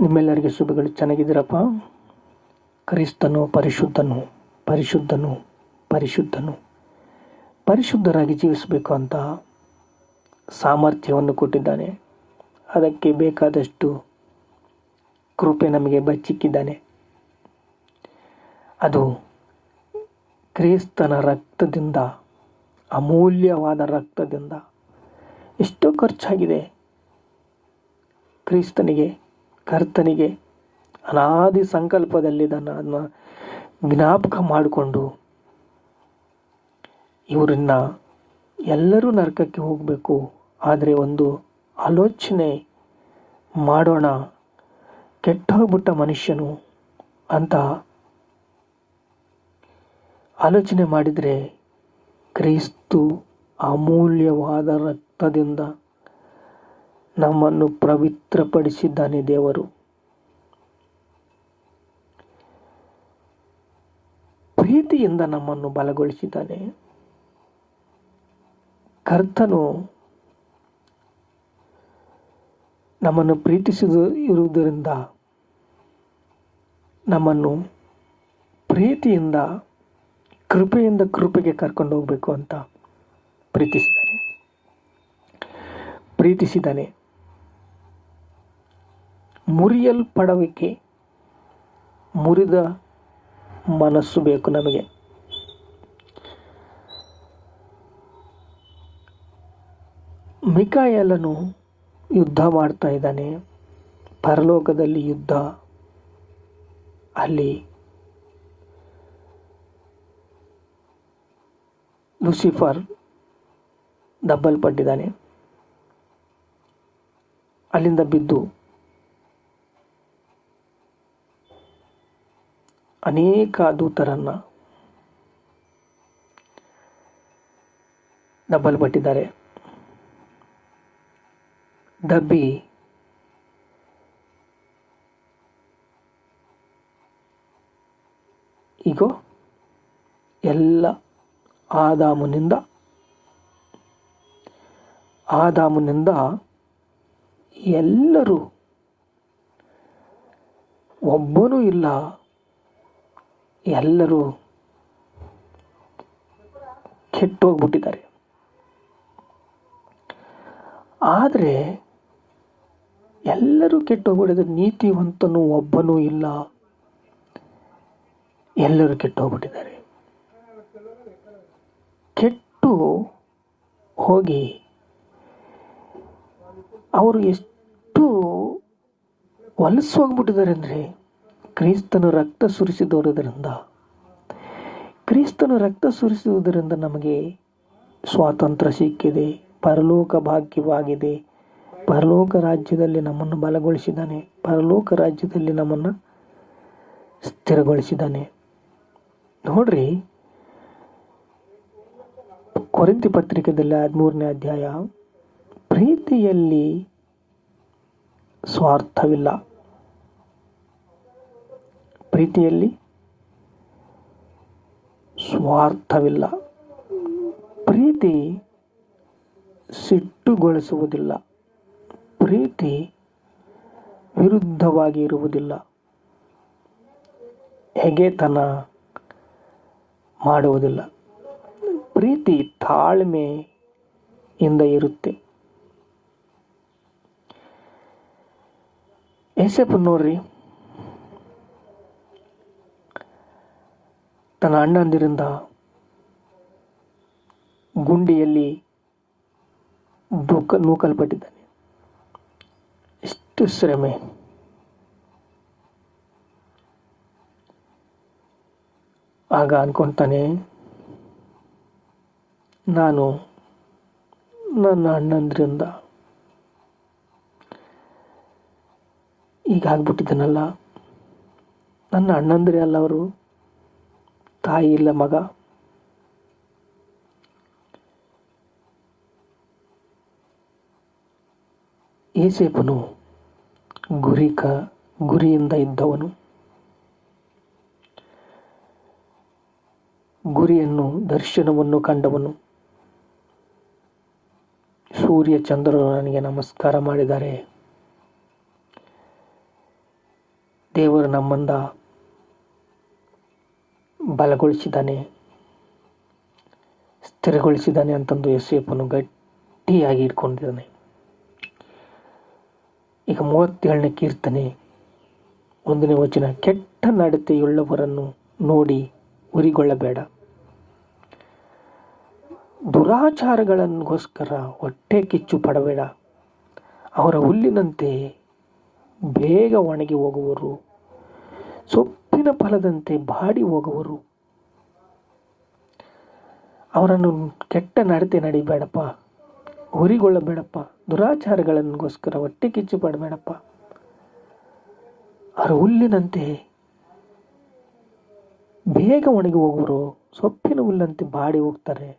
ನಿಮ್ಮೆಲ್ಲರಿಗೆ ಶುಭಗಳು. ಚೆನ್ನಾಗಿದ್ದೀರಪ್ಪ? ಕ್ರಿಸ್ತನು ಪರಿಶುದ್ಧನು ಪರಿಶುದ್ಧನು ಪರಿಶುದ್ಧನು. ಪರಿಶುದ್ಧರಾಗಿ ಜೀವಿಸಬೇಕು ಅಂತ ಸಾಮರ್ಥ್ಯವನ್ನು ಕೊಟ್ಟಿದ್ದಾನೆ. ಅದಕ್ಕೆ ಬೇಕಾದಷ್ಟು ಕೃಪೆ ನಮಗೆ ಬಚ್ಚಿಕ್ಕಿದ್ದಾನೆ. ಅದು ಕ್ರಿಸ್ತನ ರಕ್ತದಿಂದ, ಅಮೂಲ್ಯವಾದ ರಕ್ತದಿಂದ ಎಷ್ಟೋ ಖರ್ಚಾಗಿದೆ. ಕ್ರಿಸ್ತನಿಗೆ ಕರ್ತನಿಗೆ ಅನಾದಿ ಸಂಕಲ್ಪದಲ್ಲಿ ಅದನ್ನು ಜ್ಞಾಪಕ ಮಾಡಿಕೊಂಡು ಇವರನ್ನ ಎಲ್ಲರೂ ನರಕಕ್ಕೆ ಹೋಗಬೇಕು. ಆದರೆ ಒಂದು ಆಲೋಚನೆ ಮಾಡೋಣ. ಕೆಟ್ಟ ಹೋಗ್ಬಿಟ್ಟ ಮನುಷ್ಯನು ಅಂತ ಆಲೋಚನೆ ಮಾಡಿದರೆ ಕ್ರಿಸ್ತು ಅಮೂಲ್ಯವಾದ ರಕ್ತದಿಂದ ನಮ್ಮನ್ನು ಪವಿತ್ರಪಡಿಸಿದ್ದಾನೆ ದೇವರು. ಪ್ರೀತಿಯಿಂದ ನಮ್ಮನ್ನು ಬಲಗೊಳಿಸಿದ್ದಾನೆ. ಕರ್ತನು ನಮ್ಮನ್ನು ಪ್ರೀತಿಸಿದ ಇರುವುದರಿಂದ ನಮ್ಮನ್ನು ಪ್ರೀತಿಯಿಂದ, ಕೃಪೆಯಿಂದ ಕೃಪೆಗೆ ಕರ್ಕೊಂಡು ಹೋಗಬೇಕು ಅಂತ ಪ್ರೀತಿಸಿದ್ದಾನೆ. ಪ್ರೀತಿಸಿದ್ದಾನೆ. ಮುರಿಯಲ್ಪಡವಿಕೆ ಮುರಿದ ಮನಸ್ಸು ಬೇಕು ನಮಗೆ. ಮಿಕಾಯಲನು ಯುದ್ಧ ಮಾಡ್ತಾ ಇದ್ದಾನೆ. ಪರಲೋಕದಲ್ಲಿ ಯುದ್ಧ. ಅಲ್ಲಿ ಲುಸಿಫರ್ ದಬ್ಬಲ್ಪಟ್ಟಿದ್ದಾನೆ. ಅಲ್ಲಿಂದ ಬಿದ್ದು ಅನೇಕ ದೂತರನ್ನು ದಬ್ಬಲ್ಪಟ್ಟಿದ್ದಾರೆ. ದಬ್ಬಿ ಈಗ ಎಲ್ಲ ಆದಾಮನಿಂದ ಆದಾಮನಿಂದ ಎಲ್ಲರೂ ಒಬ್ಬನೂ ಇಲ್ಲ ಎಲ್ಲರೂ ಕೆಟ್ಟೋಗ್ಬಿಟ್ಟಿದ್ದಾರೆ. ಆದರೆ ಎಲ್ಲರೂ ಕೆಟ್ಟೋಗ್ಬಿಟ್ಟಿದ್ದಾರೆ. ನೀತಿವಂತನೂ ಒಬ್ಬನೂ ಇಲ್ಲ. ಎಲ್ಲರೂ ಕೆಟ್ಟೋಗ್ಬಿಟ್ಟಿದ್ದಾರೆ. ಕೆಟ್ಟು ಹೋಗಿ ಅವರು ಎಷ್ಟು ಹೊಲಸು ಹೋಗ್ಬಿಟ್ಟಿದ್ದಾರೆ ಅಂದರೆ ಕ್ರಿಸ್ತನು ರಕ್ತ ಸುರಿಸಿದವರದರಿಂದ ಕ್ರಿಸ್ತನು ರಕ್ತ ಸುರಿಸುವುದರಿಂದ ನಮಗೆ ಸ್ವಾತಂತ್ರ್ಯ ಸಿಕ್ಕಿದೆ, ಪರಲೋಕ ಭಾಗ್ಯವಾಗಿದೆ. ಪರಲೋಕ ರಾಜ್ಯದಲ್ಲಿ ನಮ್ಮನ್ನು ಬಲಗೊಳಿಸಿದ್ದಾನೆ. ಪರಲೋಕ ರಾಜ್ಯದಲ್ಲಿ ನಮ್ಮನ್ನು ಸ್ಥಿರಗೊಳಿಸಿದ್ದಾನೆ. ನೋಡ್ರಿ ಕೊರಿಂತಿ ಪತ್ರಿಕೆಯಲ್ಲಿ ಹದಿಮೂರನೇ ಅಧ್ಯಾಯ, ಪ್ರೀತಿಯಲ್ಲಿ ಸ್ವಾರ್ಥವಿಲ್ಲ. ಪ್ರೀತಿಯಲ್ಲಿ ಸ್ವಾರ್ಥವಿಲ್ಲ. ಪ್ರೀತಿ ಸಿಟ್ಟುಗೊಳಿಸುವುದಿಲ್ಲ. ಪ್ರೀತಿ ವಿರುದ್ಧವಾಗಿ ಇರುವುದಿಲ್ಲ. ಹೆಗೆತನ ಮಾಡುವುದಿಲ್ಲ. ಪ್ರೀತಿ ತಾಳ್ಮೆಯಿಂದ ಇರುತ್ತೆ. ಏಸೆಪ್ ನೋಡ್ರಿ ತನ್ನ ಅಣ್ಣಂದಿರಿಂದ ಗುಂಡಿಯಲ್ಲಿ ದೂಕ, ನೂಕಲ್ಪಟ್ಟಿದ್ದಾನೆ. ಎಷ್ಟು ಶ್ರಮೆ. ಆಗ ಅನ್ಕೊತಾನೆ, ನಾನು ನನ್ನ ಅಣ್ಣಂದ್ರಿಂದ ಈಗ ಆಗ್ಬಿಟ್ಟಿದ್ದಾನಲ್ಲ ನನ್ನ ಅಣ್ಣಂದ್ರೆ ಅಲ್ಲ ಅವರು. ತಾಯಿ ಇಲ್ಲ ಮಗ. ಏಸೇಪನು ಗುರಿಕ, ಗುರಿಯಿಂದ ಇದ್ದವನು. ಗುರಿಯನ್ನು, ದರ್ಶನವನ್ನು ಕಂಡವನು. ಸೂರ್ಯ ಚಂದ್ರರು ನನಗೆ ನಮಸ್ಕಾರ ಮಾಡಿದ್ದಾರೆ. ದೇವರು ನಮ್ಮಿಂದ ಬಲಗೊಳಿಸಿದ್ದಾನೆ, ಸ್ಥಿರಗೊಳಿಸಿದ್ದಾನೆ ಅಂತಂದು ಯೇಸಪ್ಪನು ಗಟ್ಟಿಯಾಗಿ ಇಟ್ಕೊಂಡಿದ್ದಾನೆ ಈಗ ಮೂವತ್ತೇಳನೇ ಕೀರ್ತನೆ, ಒಂದನೇ ವಚನ, ಕೆಟ್ಟ ನಡತೆಯುಳ್ಳವರನ್ನು ನೋಡಿ ಉರಿಗೊಳ್ಳಬೇಡ. ದುರಾಚಾರಗಳನ್ಗೋಸ್ಕರ ಹೊಟ್ಟೆ ಕಿಚ್ಚು ಪಡಬೇಡ. ಅವರ ಹುಲ್ಲಿನಂತೆ ಬೇಗ ಒಣಗಿ ಹೋಗುವರು. ಸೊಪ್ಪಿನ ಫಲದಂತೆ ಬಾಡಿ ಹೋಗುವರು. ಅವರನ್ನು ಕೆಟ್ಟ ನಡತೆ ನಡಿಬೇಡಪ್ಪ. ಹುರಿಗೊಳ್ಳಬೇಡಪ್ಪ. ದುರಾಚಾರಗಳನ್ಗೋಸ್ಕರ ಹೊಟ್ಟೆ ಕಿಚ್ಚು ಪಡಬೇಡಪ್ಪ. ಅವರ ಹುಲ್ಲಿನಂತೆ ಬೇಗ ಒಣಗಿ ಹೋಗುವರು ಸೊಪ್ಪಿನ ಹುಲ್ಲಂತೆ ಬಾಡಿ ಹೋಗ್ತಾರೆ.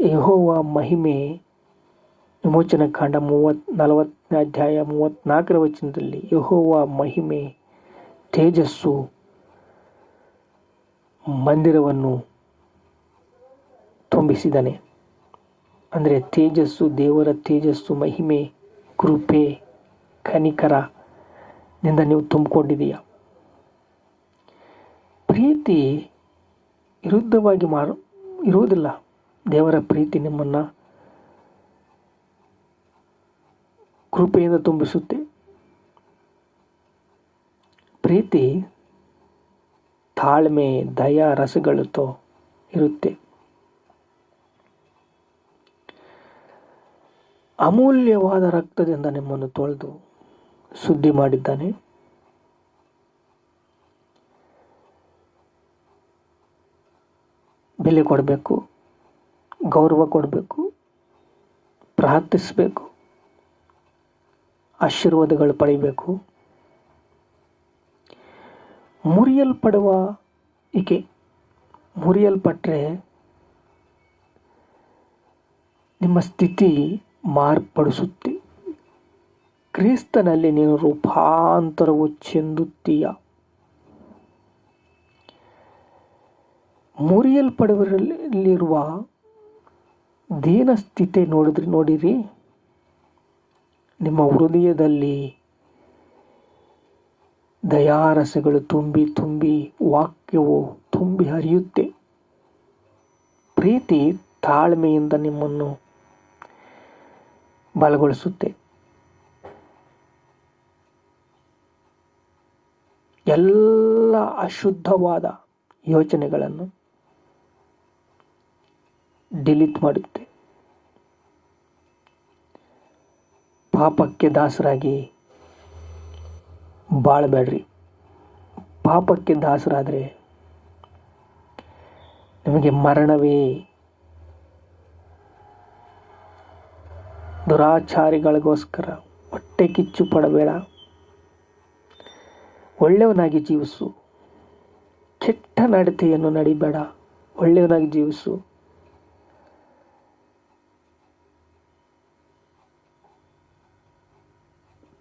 ಯಹೋವ ಮಹಿಮೆ ವಿಮೋಚನ ಕಾಂಡ ಮೂವತ್, ನಲವತ್ತನೇ ಅಧ್ಯಾಯ ಮೂವತ್ನಾಲ್ಕರ ವಚನದಲ್ಲಿ ಯಹೋವ ಮಹಿಮೆ, ತೇಜಸ್ಸು, ಮಂದಿರವನ್ನು ತುಂಬಿಸಿದನೆ ಅಂದರೆ ತೇಜಸ್ಸು, ದೇವರ ತೇಜಸ್ಸು, ಮಹಿಮೆ, ಕೃಪೆ, ಕನಿಕರ ನಿಂದ ನೀವು ತುಂಬಿಕೊಂಡಿದೀಯ ಪ್ರೀತಿ ವಿರುದ್ಧವಾಗಿ ಮಾರು, ಇರುವುದಿಲ್ಲ. ದೇವರ ಪ್ರೀತಿ ನಿಮ್ಮನ್ನು ಕೃಪೆಯಿಂದ ತುಂಬಿಸುತ್ತೆ. ಪ್ರೀತಿ, ತಾಳ್ಮೆ, ದಯಾ ರಸಗಳతో ಇರುತ್ತೆ. ಅಮೂಲ್ಯವಾದ ರಕ್ತದಿಂದ ನಿಮ್ಮನ್ನು ತೊಳೆದು ಸುದ್ದಿ ಮಾಡಿದ್ದಾನೆ. ಬೆಲೆ ಕೊಡಬೇಕು, ಗೌರವ ಕೊಡಬೇಕು, ಪ್ರಾರ್ಥಿಸಬೇಕು. ಆಶೀರ್ವಾದಗಳು ಪಡೆಯಬೇಕು. ಮುರಿಯಲ್ಪಡುವ ಈಕೆ ಮುರಿಯಲ್ಪಟ್ಟರೆ ನಿಮ್ಮ ಸ್ಥಿತಿ ಮಾರ್ಪಡಿಸುತ್ತೆ. ಕ್ರಿಸ್ತನಲ್ಲಿ ನೀನು ರೂಪಾಂತರವು ಚೆಂದುತ್ತೀಯ ಮುರಿಯಲ್ಪಡುವರಲ್ಲಿರುವ ದೀನ ಸ್ಥಿತಿ ನೋಡಿದ್ರಿ, ನೋಡಿರಿ. ನಿಮ್ಮ ಹೃದಯದಲ್ಲಿ ದಯಾರಸಗಳು ತುಂಬಿ ತುಂಬಿ ವಾಕ್ಯವು ತುಂಬಿ ಹರಿಯುತ್ತೆ. ಪ್ರೀತಿ ತಾಳ್ಮೆಯಿಂದ ನಿಮ್ಮನ್ನು ಬಲಗೊಳಿಸುತ್ತೆ. ಎಲ್ಲ ಅಶುದ್ಧವಾದ ಯೋಚನೆಗಳನ್ನು ಡಿಲೀಟ್ ಮಾಡುತ್ತೆ. ಪಾಪಕ್ಕೆ ದಾಸರಾಗಿ ಬಾಳಬೇಡ್ರಿ. ಪಾಪಕ್ಕೆ ದಾಸರಾದರೆ ನಿಮಗೆ ಮರಣವೇ. ದುರಾಚಾರಿಗಳಿಗೋಸ್ಕರ ಹೊಟ್ಟೆ ಕಿಚ್ಚು ಪಡಬೇಡ. ಒಳ್ಳೆಯವನಾಗಿ ಜೀವಿಸು. ಕೆಟ್ಟ ನಡತೆಯನ್ನು ನಡಿಬೇಡ. ಒಳ್ಳೆಯವನಾಗಿ ಜೀವಿಸು.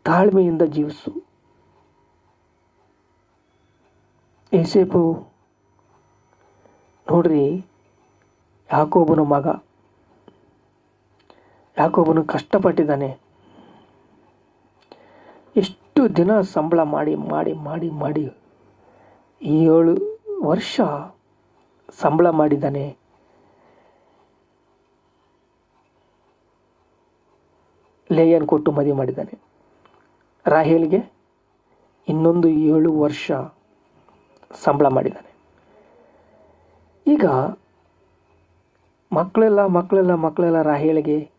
ತಾಳ್ಮೆಯಿಂದ ಜೀವಿಸು. ಏಸೇಪು, ನೋಡ್ರಿ, ಯಾಕೋಬನ ಮಗ. ಯಾಕೋಬನು ಕಷ್ಟಪಟ್ಟಿದ್ದಾನೆ. ಎಷ್ಟು ದಿನ ಸಂಬಳ ಮಾಡಿ ಮಾಡಿ ಮಾಡಿ ಮಾಡಿ ಏಳು ವರ್ಷ ಸಂಬಳ ಮಾಡಿದ್ದಾನೆ. ಲೇಯನ್ ಕೊಟ್ಟು ಮದುವೆ ಮಾಡಿದ್ದಾನೆ. ರಾಹೇಲ್ಗೆ ಇನ್ನೊಂದು ಏಳು ವರ್ಷ ಸಂಬಳ ಮಾಡಿದ್ದಾನೆ. ಈಗ ಮಕ್ಕಳೆಲ್ಲ ಮಕ್ಕಳೆಲ್ಲ ಮಕ್ಕಳೆಲ್ಲ ರಾಹೇಳಿಗೆ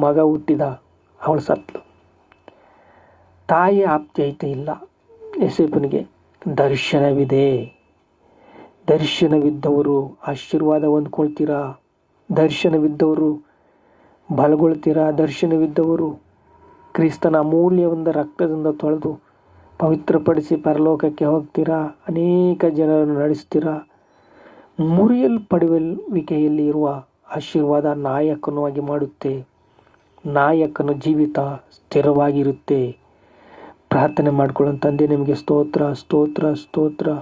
ಮಗ ಹುಟ್ಟಿದ ಅವಳು ಸತ್ಲು ತಾಯಿ ಆಪ್ತೈತೆ ಇಲ್ಲ. ಯಸೇಪನಿಗೆ ದರ್ಶನವಿದೆ. ದರ್ಶನವಿದ್ದವರು ಆಶೀರ್ವಾದ ಹೊಂದ್ಕೊಳ್ತೀರಾ? ದರ್ಶನವಿದ್ದವರು ಬಲಗೊಳ್ತೀರಾ? ದರ್ಶನವಿದ್ದವರು ಕ್ರಿಸ್ತನ ಅಮೂಲ್ಯವಾದ ರಕ್ತದಿಂದ ತೊಳೆದು ಪವಿತ್ರಪಡಿಸಿ ಪರಲೋಕಕ್ಕೆ ಹೋಗ್ತೀರಾ? ಅನೇಕ ಜನರನ್ನು ನಡೆಸ್ತೀರಾ? ಮುರಿಯಲ್ಪಡುವಿಕೆಯಲ್ಲಿ ಇರುವ ಆಶೀರ್ವಾದ ನಾಯಕನಾಗಿ ಮಾಡುತ್ತೆ. ನಾಯಕನ ಜೀವಿತ ಸ್ಥಿರವಾಗಿರುತ್ತೆ. ಪ್ರಾರ್ಥನೆ ಮಾಡ್ಕೊಳ್ಳೋ ತಂದೆ, ನಿಮಗೆ ಸ್ತೋತ್ರ ಸ್ತೋತ್ರ ಸ್ತೋತ್ರ.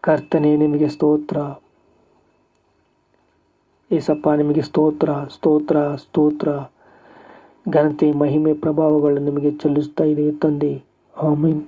ಕರ್ತನೆ, ನಿಮಗೆ ಸ್ತೋತ್ರ. ಏಸಪ್ಪ, ನಿಮಗೆ ಸ್ತೋತ್ರ ಸ್ತೋತ್ರ ಸ್ತೋತ್ರ. ಘನತೆ ಮಹಿಮೆ ಪ್ರಭಾವಗಳು ನಿಮಗೆ ಚೆಲ್ಲಿಸ್ತಾ ಇದೆ ತಂದೆ. ಆಮೀನ್.